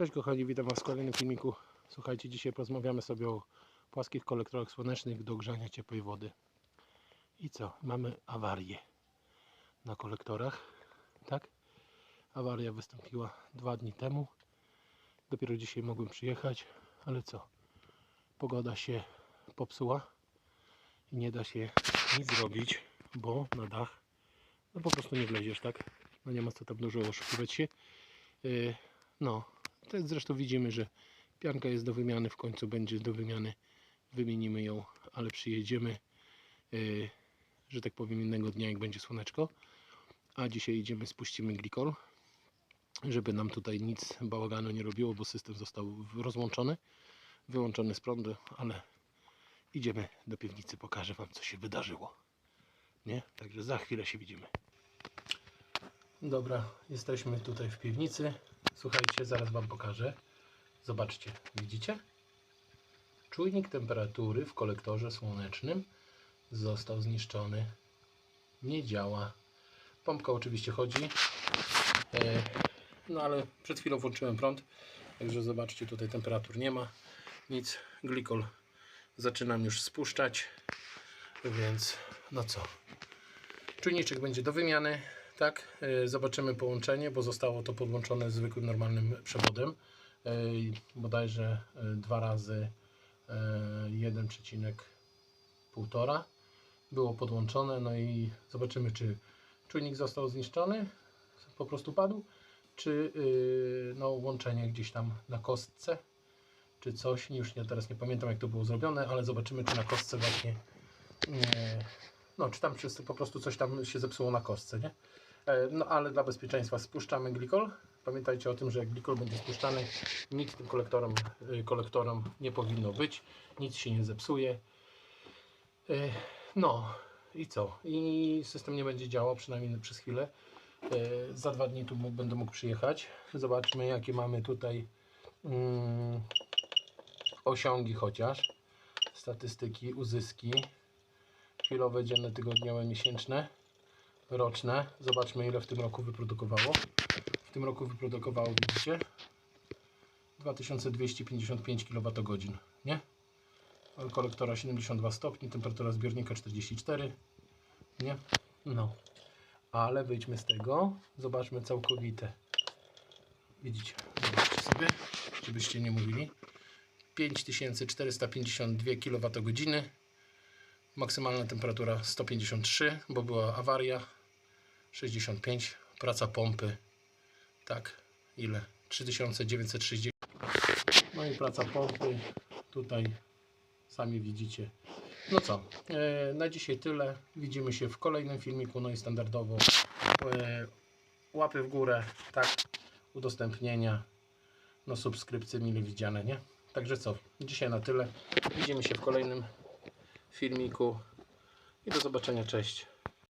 Cześć kochani, witam Was w kolejnym filmiku. Słuchajcie, dzisiaj porozmawiamy sobie o płaskich kolektorach słonecznych do grzania ciepłej wody. I co? Mamy awarię na kolektorach, tak? Awaria wystąpiła dwa dni temu. Dopiero dzisiaj mogłem przyjechać, ale co? Pogoda się popsuła i nie da się nic zrobić, bo na dach no po prostu nie wleziesz, tak? No nie ma co tam dużo oszukiwać się. Yy, no, jest zresztą widzimy, że pianka jest do wymiany, w końcu będzie do wymiany. Wymienimy ją, ale przyjedziemy, yy, że tak powiem, innego dnia, jak będzie słoneczko. A dzisiaj idziemy, spuścimy glikol, żeby nam tutaj nic bałaganu nie robiło, bo system został rozłączony, wyłączony z prądu, ale idziemy do piwnicy, pokażę Wam, co się wydarzyło. Nie? Także za chwilę się widzimy. Dobra, jesteśmy tutaj w piwnicy. Słuchajcie, zaraz Wam pokażę. Zobaczcie, widzicie? Czujnik temperatury w kolektorze słonecznym został zniszczony. Nie działa. Pompka oczywiście chodzi. E, No ale przed chwilą włączyłem prąd. Także zobaczcie, tutaj temperatur nie ma. Nic. Glikol zaczynam już spuszczać. Więc no co? Czujniczek będzie do wymiany. Tak, e, zobaczymy połączenie, bo zostało to podłączone zwykłym, normalnym przewodem. E, Bodajże e, dwa razy e, 1,5 było podłączone. No i zobaczymy, czy czujnik został zniszczony, po prostu padł, czy no, łączenie gdzieś tam na kostce, czy coś. Już nie, teraz nie pamiętam, jak to było zrobione, ale zobaczymy, czy na kostce właśnie. nie- no, czy tam po prostu coś tam się zepsuło na kostce, nie? E, No ale dla bezpieczeństwa spuszczamy glikol. Pamiętajcie o tym, że jak glikol będzie spuszczany, nic tym kolektorom, y, kolektorom nie powinno być, nic się nie zepsuje. Y, No i co? I system nie będzie działał, przynajmniej przez chwilę. Za dwa dni tu będę mógł przyjechać. Zobaczmy, jakie mamy tutaj mm, osiągi chociaż. Statystyki, uzyski. Chwilowe, dzienne, tygodniowe, miesięczne roczne. Zobaczmy ile w tym roku wyprodukowało. W tym roku wyprodukowało, widzicie? 2255 kWh, nie? Kolektora 72 stopni, temperatura zbiornika 44, nie? No. Ale wyjdźmy z tego. Zobaczmy całkowite. Widzicie? Zobaczcie sobie, żebyście nie mówili. 5452 kWh. Maksymalna temperatura 153, bo była awaria. 65, praca pompy. Tak, ile? 3960. No i praca pompy. Tutaj sami widzicie. No co, e, na dzisiaj tyle. Widzimy się w kolejnym filmiku. No i standardowo e, łapy w górę, tak, udostępnienia, no subskrypcje mile widziane, nie? Także co, dzisiaj na tyle. Widzimy się w kolejnym filmiku i do zobaczenia, cześć.